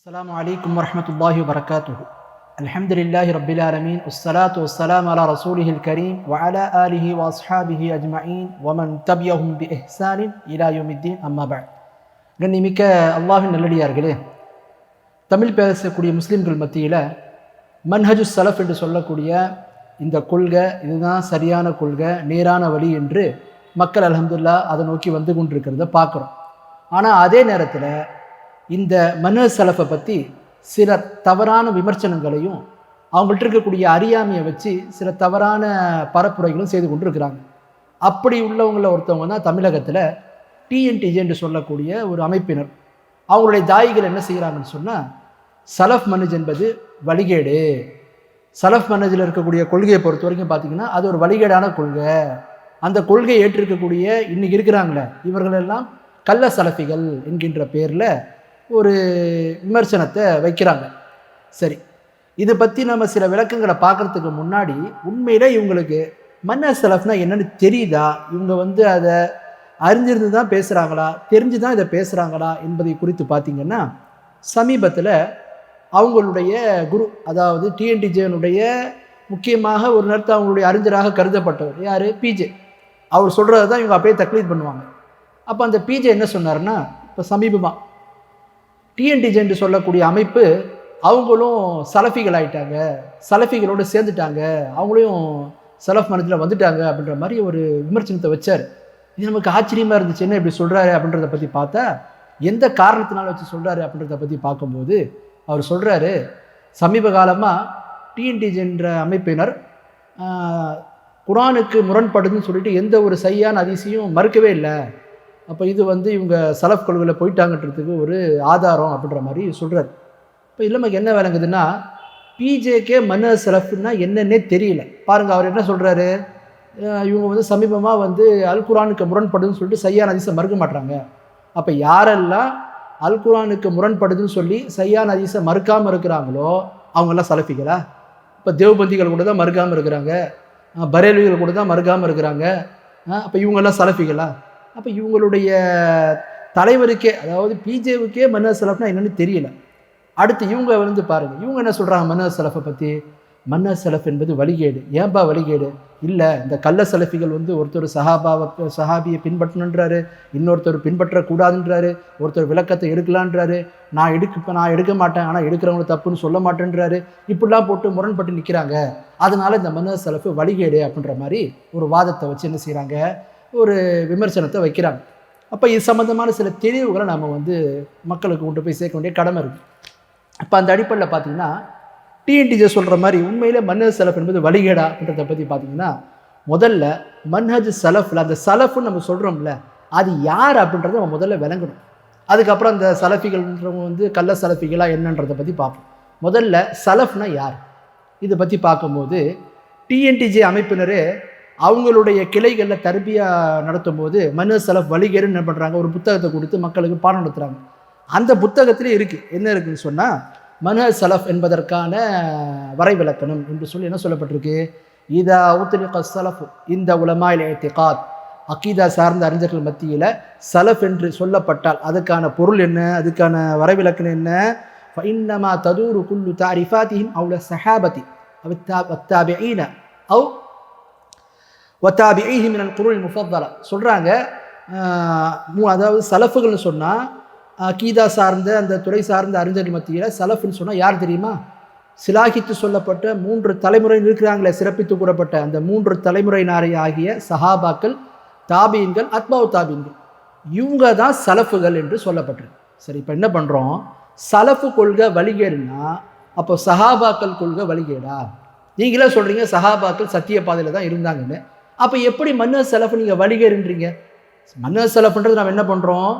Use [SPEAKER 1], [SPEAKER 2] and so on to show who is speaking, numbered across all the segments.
[SPEAKER 1] السلام عليكم ورحمة الله وبركاته الحمد لله رب العالمين والصلاة والسلام على رسوله الكريم وعلى آله وأصحابه أجمعين ومن تبعهم بإحسان إلى يوم الدين أما بعد கண்ணிமிக்க அல்லாஹின் நல்லடியார்களே தமிழ் பேசக்கூடிய முஸ்லீம்கள் மத்தியில் மன்ஹஜு சலஃப் என்று சொல்லக்கூடிய இந்த கொள்கை இதுதான் சரியான கொள்கை நேரான வழி என்று மக்கள் அல்ஹம்துலில்லாஹ் அதை நோக்கி வந்து கொண்டிருக்கிறத பார்க்குறோம் ஆனால் அதே நேரத்தில் இந்த மனு சலஃபை பற்றி சில தவறான விமர்சனங்களையும் அவங்கள்ட்ட இருக்கக்கூடிய அறியாமையை வச்சு சில தவறான பரப்புரைகளும் செய்து கொண்டிருக்கிறாங்க. அப்படி உள்ளவங்கள ஒருத்தவங்க தான் தமிழகத்தில் டிஎன்டிஜே என்று சொல்லக்கூடிய ஒரு அமைப்பினர். அவங்களுடைய தாயிகள் என்ன செய்கிறாங்கன்னு சொன்னால் சலஃப் மனுஜ் என்பது வழிகேடு. சலஃப் மனுஜில் இருக்கக்கூடிய கொள்கையை பொறுத்த வரைக்கும் பார்த்தீங்கன்னா அது ஒரு வழிகேடான கொள்கை. அந்த கொள்கையை ஏற்றிருக்கக்கூடிய இன்றைக்கி இருக்கிறாங்களே இவர்களெல்லாம் கள்ள சலஃபிகள் என்கின்ற பேரில் ஒரு விமர்சனத்தை வைக்கிறாங்க. சரி. இதை பற்றி நம்ம சில விளக்கங்களை பார்க்குறதுக்கு முன்னாடி உண்மையில் இவங்களுக்கு மன்ன செலஃப்னா என்னென்னு தெரியுதா? இவங்க வந்து அதை அறிஞ்சிருந்து தான் பேசுகிறாங்களா தெரிஞ்சு தான் இதை பேசுகிறாங்களா என்பதை குறித்து பார்த்தீங்கன்னா சமீபத்தில் அவங்களுடைய குரு அதாவது டிஎன்டிஜேனுடைய முக்கியமாக ஒரு நேரத்தில் அவங்களுடைய அறிஞராக கருதப்பட்டவர். யார்? பிஜே அவர் சொல்கிறத தான் இவங்க அப்படியே தக்லீத் பண்ணுவாங்க. அப்போ அந்த பிஜே என்ன சொன்னார்னா இப்போ சமீபமாக டிஎன்டிஜே என்று சொல்லக்கூடிய அமைப்பு அவங்களும் சலஃபிகள் ஆயிட்டாங்க. சலஃபிகளோடு சேர்ந்துட்டாங்க. அவங்களையும் சலஃப் மனத்தில் வந்துட்டாங்க அப்படின்ற மாதிரி ஒரு விமர்சனத்தை வச்சார். இது நமக்கு ஆச்சரியமாக இருந்துச்சு. என்ன இப்படி சொல்கிறாரு அப்படின்றத பற்றி பார்த்தா எந்த காரணத்தினால வச்சு சொல்கிறாரு அப்படின்றத பற்றி பார்க்கும்போது அவர் சொல்கிறாரு சமீப காலமாக டிஎன்டிஜி என்ற அமைப்பினர் குரானுக்கு முரண்படுதுன்னு சொல்லிட்டு எந்த ஒரு சரியான அதிசயம் மறுக்கவே இல்லை. அப்போ இது வந்து இவங்க சலஃப் கொள்கையில் போயிட்டாங்கன்றதுக்கு ஒரு ஆதாரம் அப்படின்ற மாதிரி சொல்கிறார் இப்போ இல்லை நமக்கு என்ன விளங்குதுன்னா பிஜேகே மன்ன சலஃப்னா என்னன்னே தெரியல. பாருங்கள் அவர் என்ன சொல்கிறாரு இவங்க வந்து சமீபமாக வந்து அல் குரானுக்கு முரண்படுதுன்னு சொல்லிட்டு சையான் அதிசை மறுக்க மாட்டாங்க அப்போ யாரெல்லாம் அல் குரானுக்கு முரண்படுதுன்னு சொல்லி சையான் அதிசை மறுக்காமல் இருக்கிறாங்களோ அவங்கெல்லாம் சலஃபிகளா? இப்போ தேவபந்திகள் கூட தான் மறுக்காமல் இருக்கிறாங்க. பரேலிகள் கூட தான் மறுக்காமல் இருக்கிறாங்க. அப்போ இவங்கெல்லாம் சலஃபிகளா? அப்போ இவங்களுடைய தலைவருக்கே அதாவது பிஜேவுக்கே மன்னர் சலஃப்னா என்னென்னு தெரியல. அடுத்து இவங்க வந்து பாருங்கள் இவங்க என்ன சொல்கிறாங்க மன்னர் சலஃபை பற்றி மன்னர் சலஃப் என்பது வழிகேடு. ஏன்பா வழிகேடு? இல்லை இந்த கள்ள சலஃபிகள் வந்து ஒருத்தர் சஹாபாவை சஹாபியை பின்பற்றணுன்றாரு இன்னொருத்தர் பின்பற்றக்கூடாதுன்றாரு ஒருத்தர் விளக்கத்தை எடுக்கலான்றாரு நான் எடுக்க நான் எடுக்க மாட்டேன் ஆனால் எடுக்கிறவங்க தப்புன்னு சொல்ல மாட்டேன்றாரு இப்படிலாம் போட்டு முரண்பட்டு நிற்கிறாங்க அதனால இந்த மன்னர் சலஃபு வழிகேடு அப்படின்ற மாதிரி ஒரு வாதத்தை வச்சு என்ன செய்கிறாங்க ஒரு விமர்சனத்தை வைக்கிறாங்க. அப்போ இது சம்மந்தமான சில தெளிவுகளை நம்ம வந்து மக்களுக்கு கொண்டு போய் சேர்க்க வேண்டிய கடமை இருக்குது அப்போ அந்த அடிப்படையில் பார்த்தீங்கன்னா டிஎன்டிஜே சொல்கிற மாதிரி உண்மையிலே மன்ஹஜ் சலஃப் என்பது வழிகேடா அப்படின்றத பற்றி பார்த்தீங்கன்னா முதல்ல மன்ஹஜ் சலஃப்ல அந்த சலஃப்னு நம்ம சொல்கிறோம்ல அது யார் அப்படின்றத நம்ம முதல்ல விளங்கணும். அதுக்கப்புறம் அந்த சலஃபிகள்ன்றவங்க வந்து கள்ள சலஃபிகளா என்னன்றதை பற்றி பார்ப்போம். முதல்ல சலஃப்னா யார்? இதை பற்றி பார்க்கும்போது டிஎன்டிஜே அமைப்பினரே அவங்களுடைய கிளைகளில் தர்பியா நடத்தும் போது மனு வலிகர்னு என்ன பண்ணுறாங்க ஒரு புத்தகத்தை கொடுத்து மக்களுக்கு பாடம் நடத்துகிறாங்க அந்த புத்தகத்திலே இருக்குது என்ன இருக்குதுன்னு சொன்னால் மனு சலஃப் என்பதற்கான வரைவிலக்கணம் என்று சொல்லி என்ன சொல்லப்பட்டிருக்கு? இதா உத்லிக சலஃப் இந்த உலமாயில் ஏத்திகாத் அக்கீதா சார்ந்த அறிஞர்கள் மத்தியில் சலஃப் என்று சொல்லப்பட்டால் அதுக்கான பொருள் என்ன? அதுக்கான வரைவிலக்கணம் என்ன? இன்னமா ததூரு குல்லு தாரிஃபாத்திஹிம் அவ்வளோ சஹாபதி அவித்தாபிஈன அவு வத்தாபி மினல் குருள் முஃபத்தலா. சொல்கிறாங்க அதாவது சலஃபுகள்னு சொன்னால் கீதா சார்ந்த அந்த துறை சார்ந்த அறிஞர்கள் மத்தியில் சலஃப்னு சொன்னால் யார் தெரியுமா? சிலாகித்து சொல்லப்பட்ட மூன்று தலைமுறை இருக்கிறாங்களே சிறப்பித்து கூறப்பட்ட அந்த மூன்று தலைமுறையினாரை ஆகிய சஹாபாக்கள் தாபீன்கள் அத்மாவு தாபீன்கள். இவங்க தான் சலஃபுகள் என்று சொல்லப்பட்டிருக்கு. சரி இப்போ என்ன பண்ணுறோம் சலஃபு கொள்கை வழிகேடுனா அப்போ சஹாபாக்கள் கொள்கை வழிகேடா? நீங்களே சொல்கிறீங்க சஹாபாக்கள் சத்திய பாதையில் தான் இருந்தாங்கன்னு. அப்போ எப்படி மன்னர் செலவு நீங்கள் வழிகேடுன்றீங்க மன்னர் செலஃபுன்றது நம்ம என்ன பண்ணுறோம்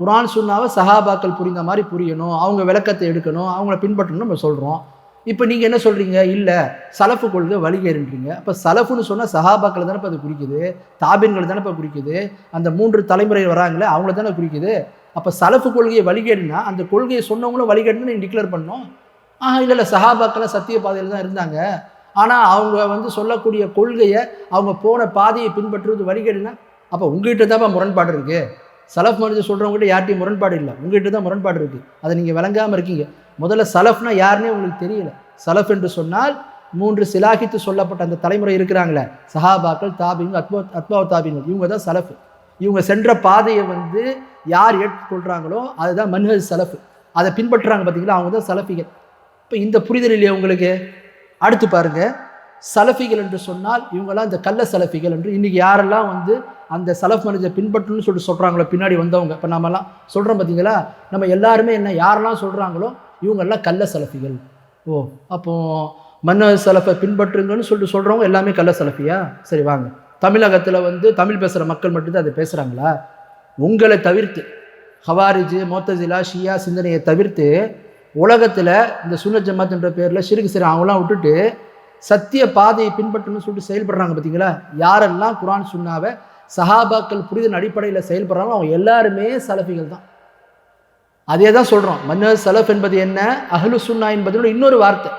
[SPEAKER 1] குரான் சுண்ணாவை சஹாபாக்கள் புரிந்த மாதிரி புரியணும் அவங்க விளக்கத்தை எடுக்கணும் அவங்கள பின்பற்றணும்னு நம்ம சொல்கிறோம் இப்போ நீங்கள் என்ன சொல்கிறீங்க இல்லை சலஃபு கொள்கை வழிகேடுன்றீங்க அப்போ சலஃபுன்னு சொன்னால் சஹாபாக்களை தானே இப்போ அது குறிக்குது? தாபின்களை தானே இப்போ குறிக்குது? அந்த மூன்று தலைமுறை வராங்களே அவங்கள தானே குறிக்குது? அப்போ சலஃபு கொள்கையை வழிகேடுனா அந்த கொள்கையை சொன்னவங்களும் வழிகேடுன்னு நீங்கள் டிக்ளேர் பண்ணோம் ஆ இல்லை இல்லை சஹாபாக்கெல்லாம் சத்திய பாதையில் தான் இருந்தாங்க. ஆனால் அவங்க வந்து சொல்லக்கூடிய கொள்கையை அவங்க போன பாதையை பின்பற்றுவது வழிகேடுனா அப்போ உங்ககிட்ட தான் முரண்பாடு இருக்குது சலஃப் மனிதர் சொல்கிறவங்ககிட்ட யார்ட்டையும் முரண்பாடு இல்லை. உங்ககிட்ட தான் முரண்பாடு இருக்குது அதை நீங்கள் விளங்காமல் இருக்கீங்க. முதல்ல சலஃப்னா யாருன்னே உங்களுக்கு தெரியல. சலஃப் என்று சொன்னால் மூன்று சிலாகித்து சொல்லப்பட்ட அந்த தலைமுறை இருக்கிறாங்களே. சஹாபாக்கள் தாபிங்க அத்மா அத்பா தாபிங்க இவங்க தான் சலஃப். இவங்க சென்ற பாதையை வந்து யார் ஏற்றுக்கொள்கிறாங்களோ அதுதான் மன்ஹஜ் சலஃப். அதை பின்பற்றுறாங்க பார்த்தீங்களா அவங்க தான் சலஃபிகள். இப்போ இந்த புரிதல் இல்லையா உங்களுக்கு? அடுத்து பாருங்க சலஃபிகள் என்று சொன்னால் இவங்கெல்லாம் இந்த கள்ள சலஃபிகள் என்று. இன்றைக்கி யாரெல்லாம் வந்து அந்த சலஃப் மனிதர் பின்பற்றணும்னு சொல்லிட்டு சொல்கிறாங்களோ பின்னாடி வந்தவங்க இப்போ நம்மலாம் சொல்கிறோம் பார்த்தீங்களா நம்ம எல்லாருமே என்ன யாரெல்லாம் சொல்கிறாங்களோ இவங்கெல்லாம் கள்ள சலஃபிகள். ஓ அப்போ மன்ன சலஃபை பின்பற்றுங்கன்னு சொல்லிட்டு சொல்கிறவங்க எல்லாமே கள்ள சலஃபியா? சரி வாங்க. தமிழகத்தில் வந்து தமிழ் பேசுகிற மக்கள் மட்டும்தான் அதை பேசுகிறாங்களா உங்களை தவிர்த்து ஹவாரிஜு மோத்தஜிலா ஷியா சிந்தனையை தவிர்த்து உலகத்தில் இந்த சுன்ன ஜமாத்துன்ற பேரில் சிறுக்கு சிறு அவங்களாம் விட்டுட்டு சத்திய பாதையை பின்பற்றணும்னு சொல்லிட்டு செயல்படுறாங்க பார்த்தீங்களா யாரெல்லாம் குரான் சுண்ணாவை சஹாபாக்கள் புரிதல் அடிப்படையில் செயல்படுறாங்களோ அவங்க எல்லாருமே சலஃபிகள் தான். அதே தான் சொல்கிறோம் மன்னர் சலஃப் என்பது என்ன? அஹ்லு சுன்னா என்பதோட இன்னொரு வார்த்தை.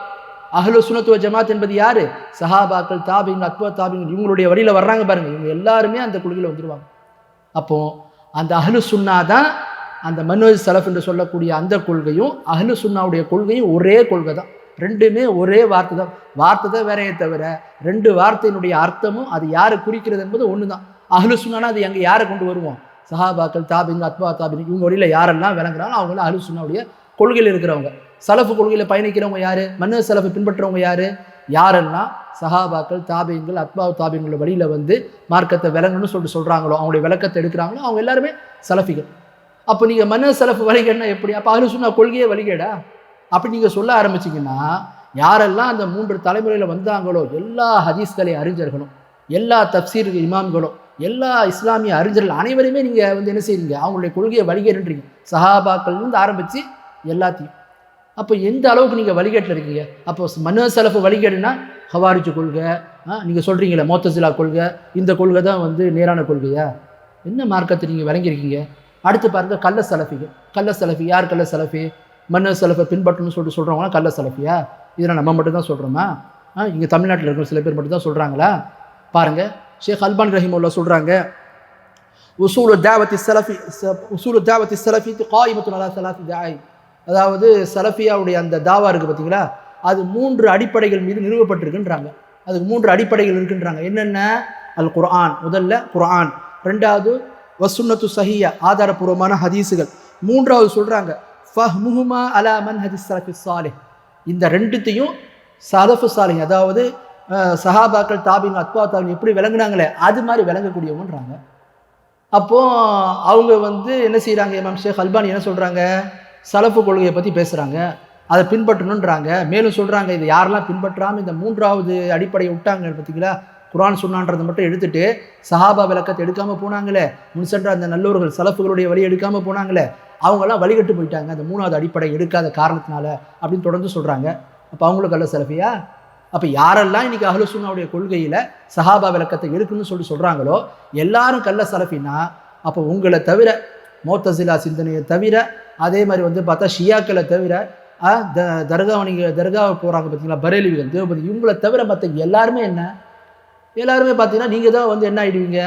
[SPEAKER 1] அஹ்லு சுனத்துவ ஜமாத் என்பது யார்? சஹாபாக்கள் தாபிங்க அத்வா தாபிங்க இவங்களுடைய வழியில் வர்றாங்க பாருங்கள் இவங்க எல்லாருமே அந்த குழுவில் வந்துடுவாங்க அப்போது அந்த அஹ்லு சுன்னா தான் அந்த மன்னர் சலஃப் என்று சொல்லக்கூடிய அந்த கொள்கையும் அஹ்லு சுன்னாவுடைய கொள்கையும் ஒரே கொள்கை தான். ரெண்டுமே ஒரே வார்த்தை தான். வார்த்தை தான் வேறையே தவிர ரெண்டு வார்த்தையினுடைய அர்த்தமும் அது யாரை குறிக்கிறது என்பது ஒன்று தான் அஹ்லு சுன்னானா அது எங்கே யாரை கொண்டு வருவோம்? சஹாபாக்கள் தாபிங்க அத்வா தாபிங்க இவங்க வழியில் யாரெல்லாம் விளங்குறாங்களோ அவங்களாம் அஹ்லு சுன்னாவுடைய கொள்கையில் இருக்கிறவங்க. சலஃபு கொள்கையில் பயணிக்கிறவங்க யாரு? மன்னர் சலஃபை பின்பற்றுறவங்க யாரு? யாரெல்லாம் சஹாபாக்கள் தாபியங்கள் அத்பா தாபியங்களோட வழியில் வந்து மார்க்கத்தை விளங்கணும்னு சொல்லிட்டு சொல்கிறாங்களோ அவங்களுடைய விளக்கத்தை எடுக்கிறாங்களோ அவங்க எல்லாருமே சலஃபிகள். அப்போ நீங்கள் மன செலவு வழிகேடுனா எப்படி? அப்போ அஹ்லு சொன்னால் கொள்கையே வழிகேடா? அப்படி நீங்கள் சொல்ல ஆரம்பிச்சிங்கன்னா யாரெல்லாம் அந்த மூன்று தலைமுறையில் வந்தாங்களோ எல்லா ஹதீஸ்களை அறிஞர்களும் எல்லா தப்சீர் இமாம்களும் எல்லா இஸ்லாமிய அறிஞர்கள் அனைவருமே நீங்கள் வந்து என்ன செய்றீங்க? அவங்களுடைய கொள்கையை வழிகேடுன்றீங்க. சஹாபாக்கள்லேருந்து ஆரம்பித்து எல்லாத்தையும். அப்போ எந்த அளவுக்கு நீங்கள் வழிகேட்டில் இருக்கீங்க? அப்போ மன செலவு வழிகேடுனா ஹவாரிச்சு கொள்கை நீங்கள் சொல்கிறீங்களே மோத்தசிலா கொள்கை இந்த கொள்கை தான் வந்து நேரான கொள்கையா? என்ன மார்க்கத்தை நீங்கள் விளங்கியிருக்கீங்க அடுத்து பாருங்கள் கள்ள சலஃபிகள். கள்ள சலஃபி யார் கள்ள சலஃபி? மன்னர் சலஃபை பின்பற்றணும்னு சொல்லிட்டு சொல்கிறவங்களாம் கள்ள சலஃபியா? இதெல்லாம் நம்ம மட்டும் தான் சொல்கிறோமா இங்கே தமிழ்நாட்டில் இருக்கிற சில பேர் மட்டும் தான் சொல்கிறாங்களா பாருங்கள் ஷேக் அல்பான் ரஹிமுல்லா சொல்கிறாங்க உசூலு தேவத்தி சலஃபி உசூலு தேவத்தி செலஃபி காயிமத்து நல்லா சலாஃபி தாய். அதாவது சலஃபியாவுடைய அந்த தாவா இருக்குது பார்த்தீங்களா அது மூன்று அடிப்படைகள் மீது நிறுவப்பட்டிருக்குன்றாங்க. அதுக்கு மூன்று அடிப்படைகள் இருக்குன்றாங்க. என்னென்ன? அல் குர்ஆன் முதல்ல குர்ஆன். ரெண்டாவது வசுன்னத்து சஹியா ஆதாரபூர்வமான ஹதீஸுகள். மூன்றாவது சொல்கிறாங்க ஃபஹ்முஹுமா அலா மன் ஹதீஸ் சலஃபி சாலே இந்த ரெண்டுத்தையும் சலஃபு சாலிஹ் அதாவது சஹாபாக்கள் தாபிங்க அத்வா தாபிங்க எப்படி விளங்குனாங்களே அது மாதிரி விளங்கக்கூடியவங்கன்றாங்க. அப்போ அவங்க வந்து என்ன செய்கிறாங்க இமாம் ஷேக் அல்பானி என்ன சொல்கிறாங்க சலஃபு கொள்கையை பற்றி பேசுகிறாங்க அதை பின்பற்றணுன்றாங்க. மேலும் சொல்கிறாங்க இது யாரெல்லாம் பின்பற்றாமல் இந்த மூன்றாவது அடிப்படையை விட்டாங்க பார்த்தீங்களா குரான் சொன்னான்றதை மட்டும் எடுத்துட்டு சஹாபா விளக்கத்தை எடுக்காமல் போனாங்களே முன் சென்ற அந்த நல்லோர்கள் சலப்புகளுடைய வழி எடுக்காமல் போனாங்களே அவங்களாம் வழிகட்டு போயிட்டாங்க. அந்த மூணாவது அடிப்படை எடுக்காத காரணத்தினால அப்படின்னு தொடர்ந்து சொல்கிறாங்க அப்போ அவங்களுக்கு அல்ல சலஃபியா? அப்போ யாரெல்லாம் இன்றைக்கி அஹ்லு கொள்கையில் சஹாபா விளக்கத்தை எடுக்கணும்னு சொல்லி சொல்கிறாங்களோ எல்லாரும் கல்ல சலஃபின்னா அப்போ உங்களை தவிர மோத்தசிலா சிந்தனையை தவிர அதே மாதிரி வந்து பார்த்தா ஷியாக்களை தவிர த தர்காவை நீங்கள் தர்காவை போகிறாங்க பார்த்தீங்களா? பரேலிவிகள் தேவபதி இவங்களை தவிர மற்ற எல்லாருமே என்ன? எல்லாருமே பார்த்தீங்கன்னா நீங்கள் தான் வந்து என்ன ஆகிடுவீங்க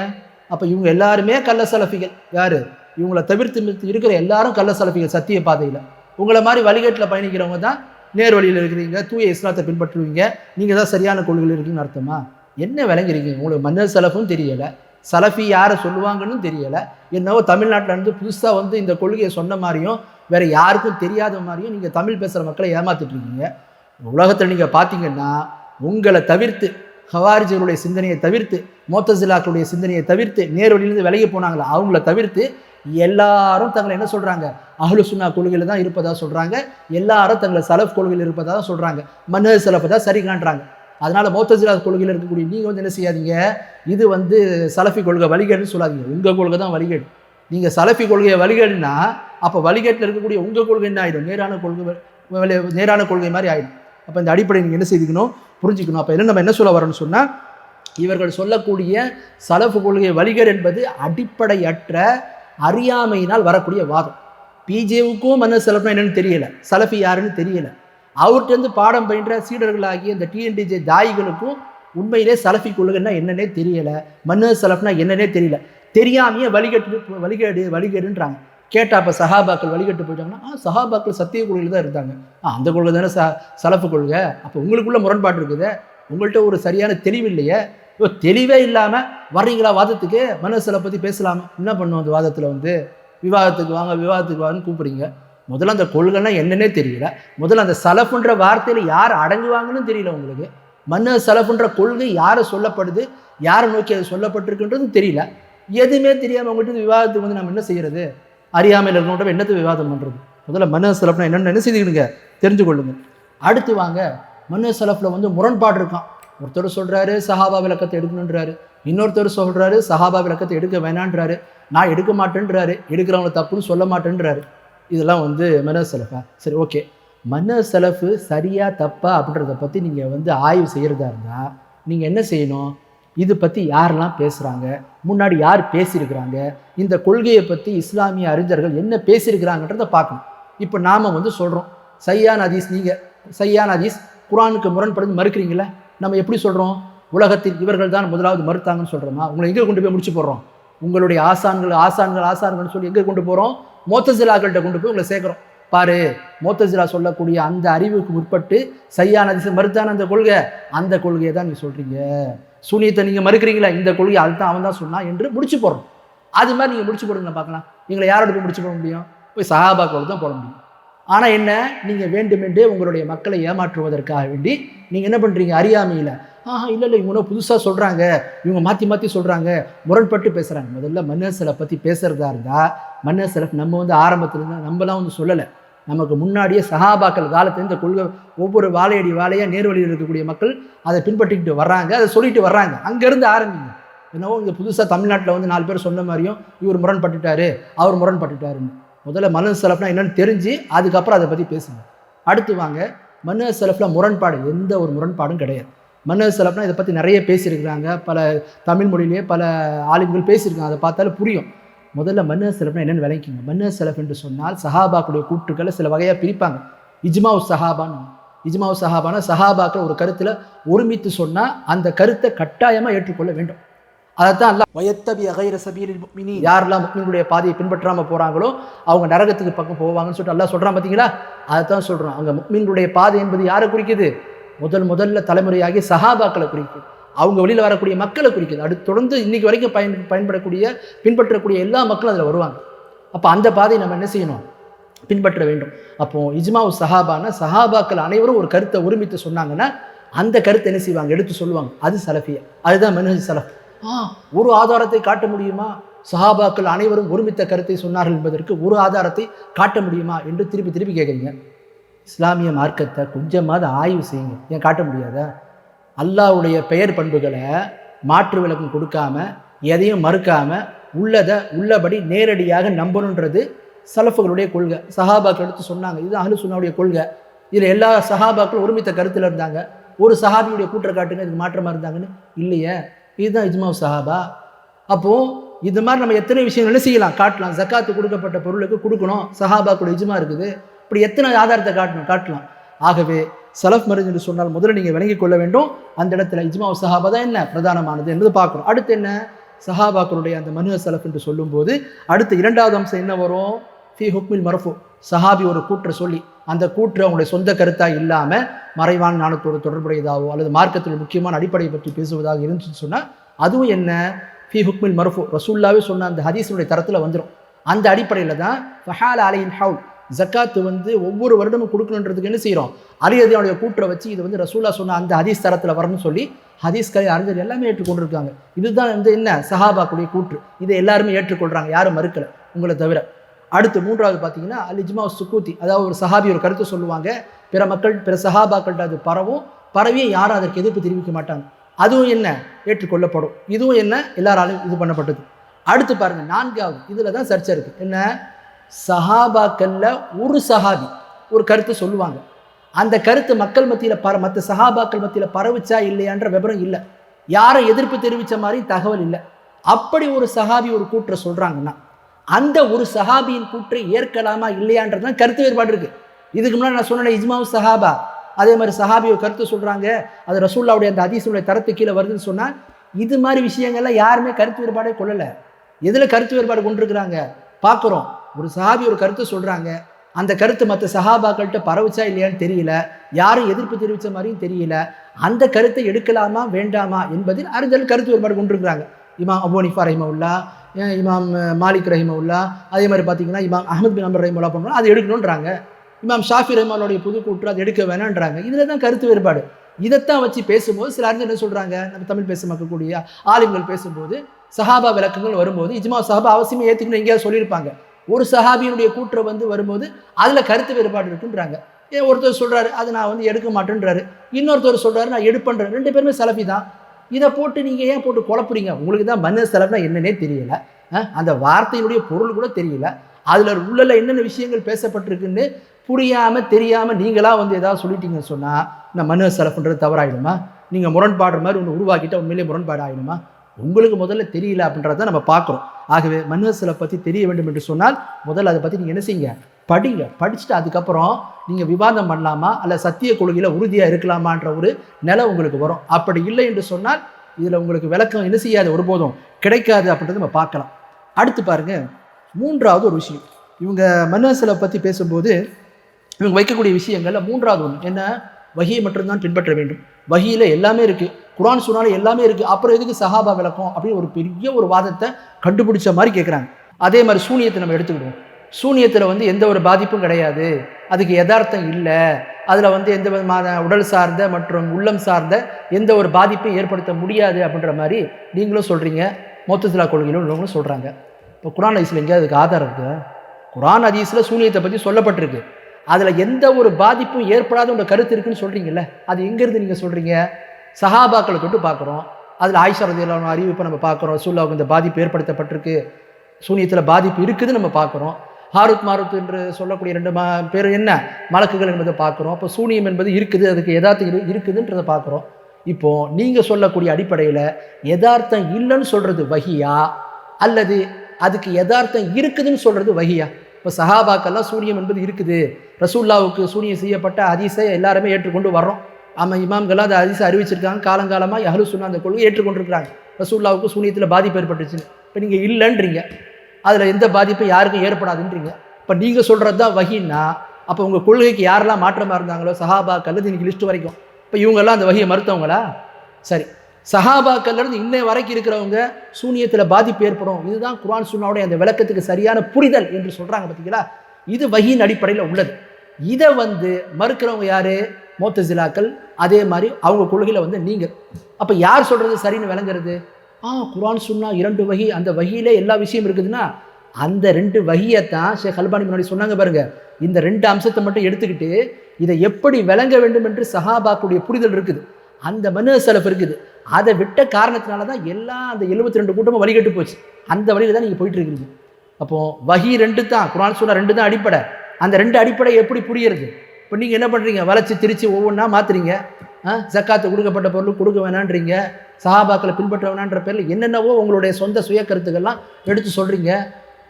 [SPEAKER 1] அப்போ இவங்க எல்லாருமே கள்ள சலஃபிகள். யார்? இவங்களை தவிர்த்து இருக்கிற எல்லாரும் கள்ள சலஃபிகள் சத்திய பாதையில். உங்களை மாதிரி வழிகேட்டில் பயணிக்கிறவங்க தான் நேர் வழியில் இருக்கிறீங்க தூய இஸ்லாத்தை பின்பற்றுவீங்க. நீங்கள் தான் சரியான கொள்கையில் இருக்குன்னு அர்த்தமா? என்ன விளங்குறீங்க? உங்களுக்கு மன்னர் சலஃபும் தெரியலை. சலஃபி யாரை சொல்லுவாங்கன்னு தெரியலை. என்னவோ தமிழ்நாட்டில் இருந்து புதுசாக வந்து இந்த கொள்கையை சொன்ன மாதிரியும் வேறு யாருக்கும் தெரியாத மாதிரியும் நீங்கள் தமிழ் பேசுகிற மக்களை ஏமாத்திட்டு இருக்கீங்க. உலகத்தில் நீங்கள் பார்த்தீங்கன்னா உங்களை தவிர்த்து ஹவாரிஜர்களுடைய சிந்தனையை தவிர்த்து மோத்தசிலாக்களுடைய சிந்தனையை தவிர்த்து நேர்வழியிலிருந்து விலகி போனாங்களா? அவங்கள தவிர்த்து எல்லாரும் தங்களை என்ன சொல்கிறாங்க அஹ்லு சுன்னா கொள்கையில் தான் இருப்பதாக சொல்கிறாங்க எல்லாரும் தங்களை சலஃப் கொள்கையில் இருப்பதாக தான் சொல்கிறாங்க மன்னர் சலஃபை தான் சரி காண்றாங்க. அதனால் மோத்தசிலா கொள்கையில் இருக்கக்கூடிய நீங்கள் வந்து என்ன செய்யாதீங்க? இது வந்து சலஃபி கொள்கை வழிகேடுன்னு சொல்லாதீங்க. உங்கள் கொள்கை தான் வழிகேடு. நீங்கள் சலஃபி கொள்கையை வழிகேடுனா அப்போ வழிகேட்டில் இருக்கக்கூடிய உங்கள் கொள்கை என்ன ஆகிடும் நேரான கொள்கை நேரான கொள்கை மாதிரி ஆகிடும் அப்போ இந்த அடிப்படையை நீங்கள் என்ன செய்துக்கணும்? புரிஞ்சுக்கணும். அப்போ என்ன நம்ம என்ன சொல்ல வரோம்னு சொன்னால் இவர்கள் சொல்லக்கூடிய சலஃபு கொள்கை வழிகேடு என்பது அடிப்படையற்ற அறியாமையினால் வரக்கூடிய வாதம். பிஜேவுக்கும் மன்னர் சலஃப்னா என்னன்னு தெரியலை. சலஃபி யாருன்னு தெரியலை. அவர்கிட்டருந்து பாடம் பயின்ற சீடர்களாகிய இந்த டிஎன்டிஜே தாயிகளுக்கும் உண்மையிலே சலஃபி கொள்கைன்னா என்னன்னே தெரியலை. மன்னர் சலஃப்னா என்னன்னே தெரியல. தெரியாமையே வலிகட்டு வழிகேடு வழிகேடுன்றாங்க. கேட்டால் அப்போ சஹாபாக்கள் வழிகட்டு போயிட்டாங்கன்னா ஆ சஹாபாக்கள் சத்திய கொள்கையில் தான் இருந்தாங்க. ஆ அந்த கொள்கை தானே ச சலப்பு கொள்கை? அப்போ உங்களுக்குள்ள முரண்பாடு இருக்குது. உங்கள்கிட்ட ஒரு சரியான தெளிவு இல்லையே. இப்போ தெளிவே இல்லாமல் வர்றீங்களா வாதத்துக்கு? மனசில் பற்றி பேசலாமா. என்ன பண்ணுவோம் அந்த வாதத்தில் வந்து? விவாதத்துக்கு வாங்க விவாதத்துக்கு வாங்கன்னு கூப்பிடுறீங்க. முதல்ல அந்த கொள்கைன்னா என்னன்னே தெரியல. முதல்ல அந்த சலப்புன்ற வார்த்தையில் யார் அடங்குவாங்கன்னு தெரியல உங்களுக்கு. மன்ன சலப்புன்ற கொள்கை யாரை சொல்லப்படுது? யாரை நோக்கி அது சொல்லப்பட்டிருக்குன்றதும் தெரியல. எதுவுமே தெரியாமல் உங்கள்கிட்ட விவாதத்துக்கு வந்து நம்ம என்ன செய்கிறது அறியாமையில் இருக்கவங்க என்னத்தை விவாதம் பண்ணுறது முதல்ல மன்னர் சலஃப்னா என்னென்னு என்ன செய்துக்கிடுங்க. தெரிஞ்சு கொள்ளுங்க அடுத்து வாங்க. மன்னர் சலஃபில் வந்து முரண்பாடு இருக்கான். ஒருத்தர் சொல்கிறாரு சஹாபா விளக்கத்தை எடுக்கணுன்றாரு இன்னொருத்தர் சொல்கிறாரு சஹாபா விளக்கத்தை எடுக்க வேணான்றாரு. நான் எடுக்க மாட்டேன்றாரு. எடுக்கிறவங்க தப்புன்னு சொல்ல மாட்டேன்றாரு. இதெல்லாம் வந்து மன செலஃபா. சரி ஓகே. மன செலஃபு சரியா தப்பா அப்படின்றத பற்றி நீங்கள் வந்து ஆய்வு செய்கிறதா இருந்தால் நீங்கள் என்ன செய்யணும்? இது பற்றி யாரெல்லாம் பேசுகிறாங்க முன்னாடி யார் பேசியிருக்கிறாங்க? இந்த கொள்கையை பற்றி இஸ்லாமிய அறிஞர்கள் என்ன பேசியிருக்கிறாங்கன்றதை பார்க்கணும். இப்போ நாம் வந்து சொல்கிறோம் சையான் அதீஸ் நீங்கள் சையான் அதீஸ் குரானுக்கு முரண்படுது மறுக்கிறீங்களே? நம்ம எப்படி சொல்கிறோம் உலகத்தில் இவர்கள் தான் முதலாவது மறுத்தாங்கன்னு சொல்கிறோமா உங்களை எங்கே கொண்டு போய் முடிச்சு போடுறோம்? உங்களுடைய ஆசான்கள் ஆசான்கள் ஆசான்கள்னு சொல்லி எங்கே கொண்டு போகிறோம் மோத்தசிலாக்கள்கிட்ட கொண்டு போய் உங்களை சேர்க்குறோம். பாரு மோத்தசிலா சொல்லக்கூடிய அந்த அறிவுக்கு முற்பட்டு சையான் அதிசயம் மறுத்தான அந்த கொள்கை அந்த கொள்கையை தான் நீங்கள் சொல்கிறீங்க சூனியத்தை நீங்கள் மறுக்கிறீங்களா? இந்த கொள்கை அதுதான் அவன் தான் சொன்னான் என்று முடிச்சு போடுறோம் அது மாதிரி நீங்கள் முடிச்சு போடுங்க பார்க்கலாம். நீங்களை யாரோட போய் முடிச்சு போட முடியும்? போய் சஹாபாக்களோட தான் போட முடியும். ஆனால் என்ன? நீங்கள் வேண்டுமென்றே உங்களுடைய மக்களை ஏமாற்றுவதற்காக வேண்டி நீங்கள் என்ன பண்ணுறீங்க அறியாமையில். ஆஹா இல்லை இல்லை இவங்க புதுசாக சொல்கிறாங்க இவங்க மாற்றி மாற்றி சொல்கிறாங்க முரண்பட்டு பேசுகிறாங்க முதல்ல மன்னர் செலவை பற்றி பேசுகிறதா இருந்தால் மன்னர் செலஃப் நம்ம வந்து ஆரம்பத்துலேருந்து நம்மலாம் வந்து சொல்லலை. நமக்கு முன்னாடியே சஹாபாக்கள் காலத்தில் இந்த கொள்கை ஒவ்வொரு வாழையடி வாழையாக நேர்வழியில் இருக்கக்கூடிய மக்கள் அதை பின்பற்றிக்கிட்டு வர்றாங்க அதை சொல்லிட்டு வர்றாங்க. அங்கேருந்து ஆரம்பிங்க. என்னவோ இங்கே புதுசாக தமிழ்நாட்டில் வந்து நாலு பேர் சொன்ன மாதிரியும் இவர் முரண்பட்டுட்டாரு அவர் முரண்பட்டுட்டாருன்னு. முதல்ல மனு செலஃப்னா என்னென்னு தெரிஞ்சு அதுக்கப்புறம் அதை பற்றி பேசுங்க. அடுத்து வாங்க மனு செலஃபில் முரண்பாடு எந்த ஒரு முரண்பாடும் கிடையாது. மன்னர் செலஃப்னா இதை பற்றி நிறைய பேசியிருக்கிறாங்க பல தமிழ் மொழியிலேயே பல ஆளுங்கள் பேசியிருக்காங்க அதை பார்த்தாலும் புரியும். முதல்ல மன்னர் செலஃப்னா என்னென்னு விளங்கிங்க மன்னர் செலஃப் என்று சொன்னால் சஹாபாக்குடைய கூற்றுக்களை சில வகையாக பிரிப்பாங்க. இஜ்மாவு சஹாபான்னு. இஜ்மாவு சஹாபானா சஹாபாக்கள் ஒரு கருத்தில் ஒருமித்து சொன்னால் அந்த கருத்தை கட்டாயமாக ஏற்றுக்கொள்ள வேண்டும். அதைத்தான் அல்ல வயத்தபி அகைர சபீரில் முக்மினி யாரெல்லாம் முக்மினுடைய பாதையை பின்பற்றாமல் போகிறாங்களோ அவங்க நரகத்துக்கு பக்கம் போவாங்கன்னு சொல்லிட்டு அல்லாஹ் சொல்கிறான் பார்த்தீங்களா அதைத்தான் சொல்கிறோம் அங்கே முக்மினுடைய பாதை என்பது யாரை குறிக்குது? முதல் முதல்ல தலைமுறையாகி சஹாபாக்களை குறிக்குது. அவங்க வெளியில் வரக்கூடிய மக்களை குறிக்குது. அடுத்து தொடர்ந்து இன்றைக்கி வரைக்கும் பயன் பயன்படக்கூடிய பின்பற்றக்கூடிய எல்லா மக்களும் அதில் வருவாங்க. அப்போ அந்த பாதையை நம்ம என்ன செய்யணும்? பின்பற்ற வேண்டும். அப்போது இஜ்மாவு சஹாபானா சஹாபாக்கள் அனைவரும் ஒரு கருத்தை ஒருமித்து சொன்னாங்கன்னா அந்த கருத்தை என்ன செய்வாங்க? எடுத்து சொல்லுவாங்க. அது சலஃபியா. அதுதான் மெனஹஜ் சலஃப். ஆ ஒரு ஆதாரத்தை காட்ட முடியுமா? சஹாபாக்கள் அனைவரும் ஒருமித்த கருத்தை சொன்னார்கள் என்பதற்கு ஒரு ஆதாரத்தை காட்ட முடியுமா என்று திருப்பி திருப்பி கேட்குறீங்க. இஸ்லாமிய மார்க்கத்தை கொஞ்சமாவது ஆய்வு செய்யுங்க. ஏன் காட்ட முடியாதா? அல்லாஹ்வுடைய பெயர் பண்புகளை மாற்று விளக்கம் கொடுக்காம எதையும் மறுக்காம உள்ளதை உள்ளபடி நேரடியாக நம்பணுன்றது சலஃபுகளுடைய கொள்கை. சஹாபாக்கள் எடுத்து சொன்னாங்க இது அஹ்லு சுன்னாவுடைய கொள்கை. இதில் எல்லா சஹாபாக்களும் ஒருமித்த கருத்தில் இருந்தாங்க. ஒரு சஹாபியுடைய கூற்ற காட்டுங்க இதுக்கு மாற்றமாக இருந்தாங்கன்னு. இல்லையே இதுதான் இஜ்மாவ் சஹாபா. அப்போது இது மாதிரி நம்ம எத்தனை விஷயங்கள் செய்யலாம். காட்டலாம். ஜக்காத்து கொடுக்கப்பட்ட பொருளுக்கு கொடுக்கணும். சஹாபாக்குடைய இஜ்மா இருக்குது. இப்படி எத்தனை ஆதாரத்தை காட்டணும்? காட்டலாம். ஆகவே சலஃப் மருஜ் என்று சொன்னால் முதல்ல நீங்கள் விளங்கிக் கொள்ள வேண்டும். அந்த இடத்துல இஜ்மா சஹாபா தான் என்ன? பிரதானமானது என்பது பார்க்கணும். அடுத்து என்ன? சஹாபாக்களுடைய அந்த மனு சலஃப் என்று சொல்லும்போது அடுத்து இரண்டாவது அம்சம் என்ன வரும்? ஃபி ஹுக்மில் மரஃபு. சஹாபி ஒரு கூற்றை சொல்லி அந்த கூற்று அவங்களுடைய சொந்த கருத்தாக இல்லாமல் மறைவான ஞானத்தோடு தொடர்புடையதாகவோ அல்லது மார்க்கத்தில் முக்கியமான அடிப்படையை பற்றி பேசுவதாக இருந்துச்சுன்னு சொன்னால் அதுவும் என்ன? ஃபி ஹுக்மில் மரஃபு. ரசூல்லாவே சொன்ன அந்த ஹதீஸுடைய தரத்தில் வந்துடும் அந்த அடிப்படையில் தான் ஃபஹால் அலையின் ஹவுல் ஜக்காத்து வந்து ஒவ்வொரு வருடமும் கொடுக்கணுன்றதுக்கு என்ன செய்கிறோம் அலியதியோடைய கூற்றை வச்சு இது வந்து ரசூலா சொன்ன அந்த ஹதீஸ் தரத்தில் வரணும்னு சொல்லி ஹதீஸ்களை அறிஞர் எல்லாமே ஏற்றுக்கொண்டிருக்காங்க. இதுதான் வந்து என்ன? சஹாபாக்குடைய கூற்று. இதை எல்லாருமே ஏற்றுக்கொள்கிறாங்க யாரும் மறுக்கலை உங்களை தவிர. அடுத்து மூன்றாவது பார்த்தீங்கன்னா அலிஜ்மா சுக்கூத்தி. அதாவது ஒரு சஹாபி ஒரு கருத்து சொல்லுவாங்க பிற மக்கள் பிற சஹாபாக்கள்கிட்ட அது பரவும். பரவியும் யாரும் அதற்கு எதிர்ப்பு தெரிவிக்க மாட்டாங்க. அதுவும் என்ன? ஏற்றுக்கொள்ளப்படும். இதுவும் என்ன? எல்லாராலும் இது பண்ணப்பட்டது. அடுத்து பாருங்கள் நான்காவது. இதில் தான் சர்ச்சை இருக்குது என்ன? சஹாபாக்களில் ஒரு சஹாபி ஒரு கருத்து சொல்லுவாங்க. அந்த கருத்து மக்கள் மத்தியில் பர மற்ற சஹாபாக்கள் மத்தியில் பரவுச்சா இல்லையான்ற விவரம் இல்லை. யாரும் எதிர்ப்பு தெரிவித்த மாதிரி தகவல் இல்லை. அப்படி ஒரு சஹாபி ஒரு கூற்றை சொல்கிறாங்கன்னா அந்த ஒரு சஹாபியின் கூற்றை ஏற்கலாமா இல்லையான்றது தான் கருத்து வேறுபாடு இருக்குது இதுக்கு முன்னாடி நான் சொன்னேன் இஜ்மாவு சஹாபா. அதே மாதிரி சஹாபி ஒரு கருத்து சொல்கிறாங்க அது ரசூல்லாவுடைய அந்த அதிசனுடைய தரத்து கீழே வருதுன்னு சொன்னால் இது மாதிரி விஷயங்கள்லாம் யாருமே கருத்து வேறுபாடே கொள்ளலை. எதில் கருத்து வேறுபாடு கொண்டிருக்கிறாங்க? பார்க்குறோம். ஒரு சஹாபி ஒரு கருத்து சொல்கிறாங்க அந்த கருத்து மற்ற சஹாபாக்கள்கிட்ட பரவுச்சா இல்லையான்னு தெரியல. யாரும் எதிர்ப்பு தெரிவித்த மாதிரியும் தெரியல. அந்த கருத்தை எடுக்கலாமா வேண்டாமா என்பதில் அறிஞர்கள் கருத்து ஒருபாடு கொண்டிருக்கிறாங்க. இமாம் அபு ஹனீஃபா ரஹிமவுல்லா இமாம் மாலிக் ரஹிமவுல்லா அதே மாதிரி பார்த்தீங்கன்னா இமாம் அஹமத் பின் அமர் ரஹிமுல்லா பண்ணுறோம் அது எடுக்கணுன்றாங்க இமாம் ஷாஃபி ரஹ்மானுடைய புது கூற்று அதை எடுக்க வேணான்றாங்க. இதில் தான் கருத்து வேறுபாடு. இதைத்தான் வச்சு பேசும்போது சில அறிஞர் என்ன சொல்கிறாங்க நம்ம தமிழ் பேச மக்கக்கூடிய ஆலிம்கள் பேசும்போது சஹாபா விளக்கங்கள் வரும்போது இஜ்மா சஹாபா அவசியமே ஏற்றுக்கணும் எங்கேயாவது சொல்லியிருப்பாங்க. ஒரு சஹாபியினுடைய கூற்றை வந்து வரும்போது அதில் கருத்து வேறுபாடு இருக்குன்றாங்க. ஏன் ஒருத்தர் சொல்கிறாரு அது நான் வந்து எடுக்க மாட்டேன்றாரு. இன்னொருத்தர் சொல்கிறாரு நான் எடுப்பேன்றேன் ரெண்டு பேருமே சலஃபி தான். இதை போட்டு நீங்கள் ஏன் போட்டு குழப்புறீங்க? உங்களுக்கு தான் மன்ன செலவுனா என்னன்னே தெரியல. அந்த வார்த்தையினுடைய பொருள் கூட தெரியல. அதில் உள்ள என்னென்ன விஷயங்கள் பேசப்பட்டிருக்குன்னு புரியாமல் தெரியாமல் நீங்களாக வந்து எதாவது சொல்லிட்டீங்கன்னு சொன்னால் நான் மன்னர் செலவுன்றது தவறாயிடுமா? நீங்கள் முரண்பாடுற மாதிரி ஒன்று உருவாக்கிட்டா உண்மையிலேயே முரண்பாடு ஆகிடுமா உங்களுக்கு முதல்ல தெரியல அப்படின்றத நம்ம பார்க்குறோம். ஆகவே மன்ஹசலை பற்றி தெரிய வேண்டும் என்று சொன்னால் முதல்ல அதை பற்றி நீங்கள் என்ன செய்யுங்க? படிங்க. படிச்சுட்டு அதுக்கப்புறம் நீங்கள் விவாதம் பண்ணலாமா? அல்ல சத்திய கொள்கையில் உறுதியாக இருக்கலாமான்ற ஒரு நிலை உங்களுக்கு வரும். அப்படி இல்லை என்று சொன்னால் இதில் உங்களுக்கு விளக்கம் என்ன செய்யாது? ஒருபோதும் கிடைக்காது அப்படின்றத நம்ம பார்க்கலாம். அடுத்து பாருங்கள் மூன்றாவது ஒரு விஷயம். இவங்க மன்ஹசலை பற்றி பேசும்போது இவங்க வைக்கக்கூடிய விஷயங்கள்ல மூன்றாவது ஒன்று என்ன? வகியை மட்டும்தான் பின்பற்ற வேண்டும். வகியில் எல்லாமே இருக்குது குரான் சொன்னாலும் எல்லாமே இருக்குது அப்புறம் எதுக்கு சஹாபா விளக்கம்? அப்படின்னு ஒரு பெரிய ஒரு வாதத்தை கண்டுபிடிச்ச மாதிரி கேட்குறாங்க அதே மாதிரி சூனியத்தை நம்ம எடுத்துக்கிடுவோம். சூனியத்தில் வந்து எந்த ஒரு பாதிப்பும் கிடையாது. அதுக்கு யதார்த்தம் இல்லை. அதில் வந்து எந்த விதமான உடல் சார்ந்த மற்றும் உள்ளம் சார்ந்த எந்த ஒரு பாதிப்பையும் ஏற்படுத்த முடியாது அப்படின்ற மாதிரி நீங்களும் சொல்கிறீங்க மொத்தத்திலா கொள்கையில் உள்ளவங்களும் சொல்கிறாங்க இப்போ குரான் ஹதீஸில் எங்கேயாவது அதுக்கு ஆதாரம் இருக்குது குரான் ஹதீஸில் சூனியத்தை பற்றி சொல்லப்பட்டிருக்கு. அதில் எந்த ஒரு பாதிப்பும் ஏற்படாத உங்கள் கருத்து இருக்குன்னு சொல்கிறீங்கல்ல அது எங்கேருந்து நீங்கள் சொல்கிறீங்க சஹாபாக்களை தொட்டு பார்க்குறோம். அதில் ஆயிஷா ரதியல்லாஹு அறிவிப்பை நம்ம பார்க்குறோம். ரசூல்லாவுக்கு இந்த பாதிப்பு ஏற்படுத்தப்பட்டிருக்கு. சூனியத்தில் பாதிப்பு இருக்குதுன்னு நம்ம பார்க்குறோம். ஹாருத் மாருத் என்று சொல்லக்கூடிய ரெண்டு மா பேர் என்ன? மலக்குகள் என்பதை பார்க்குறோம். அப்போ சூனியம் என்பது இருக்குது. அதுக்கு யதார்த்தம் இரு- இருக்குதுன்றதை பார்க்குறோம். இப்போ நீங்கள் சொல்லக்கூடிய அடிப்படையில் யதார்த்தம் இல்லைன்னு சொல்கிறது வகியா அல்லது அதுக்கு யதார்த்தம் இருக்குதுன்னு சொல்கிறது வகியா இப்போ சஹாபாக்கெல்லாம் சூனியம் என்பது இருக்குது. ரசூல்லாவுக்கு சூனியம் செய்யப்பட்ட ஹதீஸை எல்லாருமே ஏற்றுக்கொண்டு வர்றோம். ஆமாம் இமாம்கள்லாம் அந்த அதிசயம் அறிவிச்சிருக்காங்க. காலங்காலமாக யஹ்லு சுன்னா அந்த கொள்கை ஏற்றுக்கொண்டிருக்கிறாங்க. ரசூல்லாவுக்கு சூனியத்தில் பாதிப்பு ஏற்பட்டுச்சுன்னு இப்போ நீங்கள் இல்லைன்றீங்க. அதில் எந்த பாதிப்பும் யாருக்கும் ஏற்படாதுன்றீங்க. இப்போ நீங்கள் சொல்கிறது தான் வகின்னா அப்போ உங்கள் கொள்கைக்கு யாரெல்லாம் மாற்றமாக இருந்தாங்களோ சஹாபாக்கள் இன்றைக்கி லிஸ்ட் வரைக்கும். இப்போ இவங்கெல்லாம் அந்த வகையை மறுத்தவங்களா? சரி. சஹாபாக்கள்லேருந்து இன்னை வரைக்கும் இருக்கிறவங்க சூனியத்தில் பாதிப்பு ஏற்படும். இதுதான் குரான் சுன்னாவுடைய அந்த விளக்கத்துக்கு சரியான புரிதல் என்று சொல்கிறாங்க பார்த்தீங்களா இது வகியின் அடிப்படையில் உள்ளது. இதை வந்து மறுக்கிறவங்க யார்? மோத்தசிலாக்கள் அதே மாதிரி அவங்க கொள்கையில் வந்து நீங்கள். அப்போ யார் சொல்கிறது சரின்னு விளங்குறது? ஆ குரான் சுன்னா இரண்டு வகி அந்த வகையிலே எல்லா விஷயம் இருக்குதுன்னா அந்த ரெண்டு வகியைத்தான் ஷேக் ஹல்பானி முன்னாடி சொன்னாங்க பாருங்க. இந்த ரெண்டு அம்சத்தை மட்டும் எடுத்துக்கிட்டு இதை எப்படி விளங்க வேண்டும் என்று சஹாபாக்குடைய புரிதல் இருக்குது. அந்த மனு செலவு இருக்குது. அதை விட்ட காரணத்தினால தான் எல்லா அந்த 72 ரெண்டு கூட்டமும் வழிகட்டு போச்சு. அந்த வழியில் தான் நீங்கள் போயிட்டு இருக்கிறீங்க அப்போது வகி ரெண்டு தான் குரான் சொன்னால் ரெண்டு தான் அடிப்படை. அந்த ரெண்டு அடிப்படை எப்படி புரியுறது? இப்போ நீங்கள் என்ன பண்ணுறீங்க வளைச்சி திரித்து ஒவ்வொன்றா மாற்றுறீங்க ஜக்காத்து கொடுக்கப்பட்ட பொருள் கொடுக்க வேணான்றீங்க. சஹாபாக்களை பின்பற்ற வேணான்ற பேரில் என்னென்னவோ உங்களுடைய சொந்த சுய கருத்துக்கள்லாம் எடுத்து சொல்கிறீங்க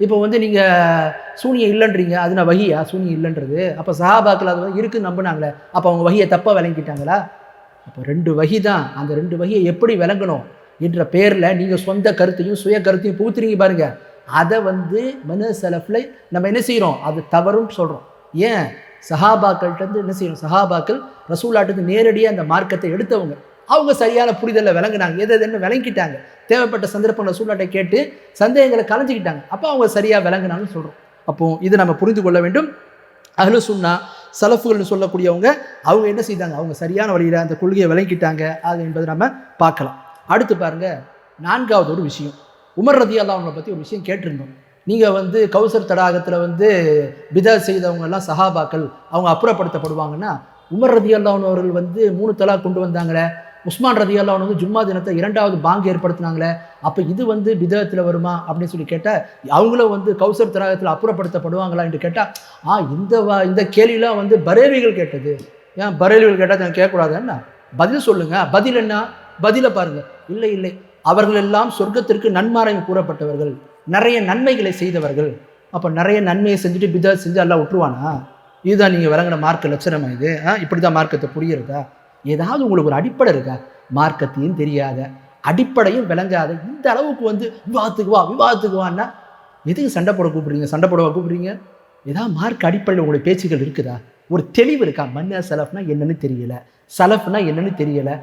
[SPEAKER 1] இப்போ வந்து நீங்கள் சூனியம் இல்லைன்றீங்க. அது நான் வகியா? சூனியம் இல்லைன்றது. அப்போ சஹாபாக்கள் அது வந்து இருக்குன்னு நம்பினாங்களே. அப்போ அவங்க வகியை தப்பாக விளங்கிட்டாங்களா? அப்போ ரெண்டு வகி தான். அந்த ரெண்டு வகியை எப்படி விளங்கணும் என்ற பேரில் நீங்கள் சொந்த கருத்தையும் சுய கருத்தையும் புகுத்துறீங்க பாருங்கள் அதை வந்து மன செலஃபில் நம்ம என்ன செய்கிறோம் அது தவறுன்னு சொல்கிறோம் ஏன்? சஹாபாக்கள்கிட்ட என்ன செய்யணும்? சஹாபாக்கள் ரசூலாட்டுக்கு நேரடியாக அந்த மார்க்கத்தை எடுத்தவங்க. அவங்க சரியான புரிதலில் விளங்குனாங்க. எது எதுன்னு விளங்கிட்டாங்க. தேவைப்பட்ட சந்தர்ப்பங்களை சூழ்நாட்டை கேட்டு சந்தேகங்களை கலைஞ்சிக்கிட்டாங்க. அப்போ அவங்க சரியாக விளங்குனாங்கன்னு சொல்கிறோம் அப்போது இதை நம்ம புரிந்து கொள்ள வேண்டும். அகலு சுன்னா சலஃபுகள்னு சொல்லக்கூடியவங்க அவங்க என்ன செய்தாங்க? அவங்க சரியான வழியில் அந்த கொள்கையை விளங்கிட்டாங்க. அது என்பதை நம்ம பார்க்கலாம். அடுத்து பாருங்க நான்காவது ஒரு விஷயம். உமர் ரதி அவங்களை பற்றி ஒரு விஷயம் கேட்டிருந்தோம். நீங்கள் வந்து கௌசர் தடாகத்தில் வந்து பிதா செய்தவங்கெல்லாம் சஹாபாக்கள் அவங்க அப்புறப்படுத்தப்படுவாங்கன்னா உமர் ரதி அவர்கள் வந்து மூணு தலா கொண்டு வந்தாங்களே உஸ்மான் ரதி வந்து ஜும்மா தினத்தை இரண்டாவது பாங்கு ஏற்படுத்தினாங்களே அப்போ இது வந்து பிதத்தில் வருமா அப்படின்னு சொல்லி கேட்டால் அவங்களும் வந்து கௌசர் தடாகத்தில் அப்புறப்படுத்தப்படுவாங்களா என்று கேட்டால் ஆ இந்த வா இந்த கேள்விலாம் வந்து பரேவிகள் கேட்டது. ஏன் பரேவிகள் கேட்டால் நான் கேட்கக்கூடாது என்ன? பதில் சொல்லுங்கள் பதில் என்ன? பதிலை பாருங்கள் இல்லை இல்லை. அவர்கள் எல்லாம் சொர்க்கத்திற்கு நன்மாராயம் கூறப்பட்டவர்கள். நிறைய நன்மைகளை செய்தவர்கள். அப்போ நிறைய நன்மையை செஞ்சுட்டு பிதா செஞ்சு எல்லாம் விட்டுருவானா? இதுதான் நீங்கள் விளங்கின மார்க்க லட்சணமாக இது? ஆ இப்படி தான் மார்க்கத்தை புரியுறதா? ஏதாவது உங்களுக்கு ஒரு அடிப்படை இருக்கா? மார்க்கத்தையும் தெரியாத அடிப்படையும் விளங்காத இந்த அளவுக்கு வந்து விவாதத்துக்கு வா விவாதத்துக்கு வான்னா? எதுக்கு சண்டை போட கூப்பிடுறீங்க? சண்டை போடவா கூப்பிடுறீங்க? ஏதாவது மார்க் அடிப்படையில் உங்களுடைய பேச்சுகள் இருக்குதா? ஒரு தெளிவு இருக்கா? மன்னர் சலஃப்னா என்னன்னு தெரியல. சலஃப்னா என்னன்னு தெரியலை.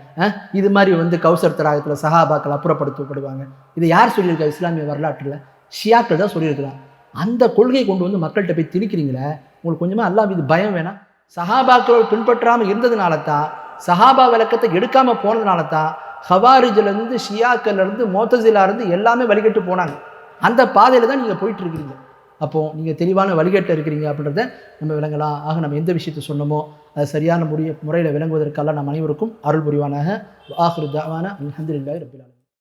[SPEAKER 1] இது மாதிரி வந்து கௌசர் தடாகத்தில் சஹாபாக்கள் அப்புறப்படுத்தப்படுவாங்க. இதை யார் சொல்லியிருக்கா? இஸ்லாமிய வரலாற்றில்? ஷியாக்கள் தான் சொல்லியிருக்கிறான் அந்த கொள்கையை கொண்டு வந்து மக்கள்கிட்ட போய் திணிக்கிறீங்களே? உங்களுக்கு கொஞ்சமாக அல்லா இது பயம் வேணாம். சஹாபாக்களோடு பின்பற்றாமல் இருந்ததுனால தான் சஹாபா விளக்கத்தை எடுக்காமல் போனதுனால தான் ஹவாரிஜிலேருந்து ஷியாக்கள்லேருந்து மோத்தசிலாருந்து எல்லாமே வழிகட்டு போனாங்க. அந்த பாதையில் தான் நீங்கள் போயிட்டுருக்கிறீங்க அப்போது நீங்கள் தெளிவான வழிகட்ட இருக்கிறீங்க அப்படின்றத நம்ம விளங்கலாம். ஆக நம்ம எந்த விஷயத்தை சொன்னோமோ அது சரியான முறைய முறையில் விளங்குவதற்கெல்லாம் நம் அனைவருக்கும் அருள் புரிவானாக. ஆஹிரு தாவான அல்ஹம்துலில்லாஹி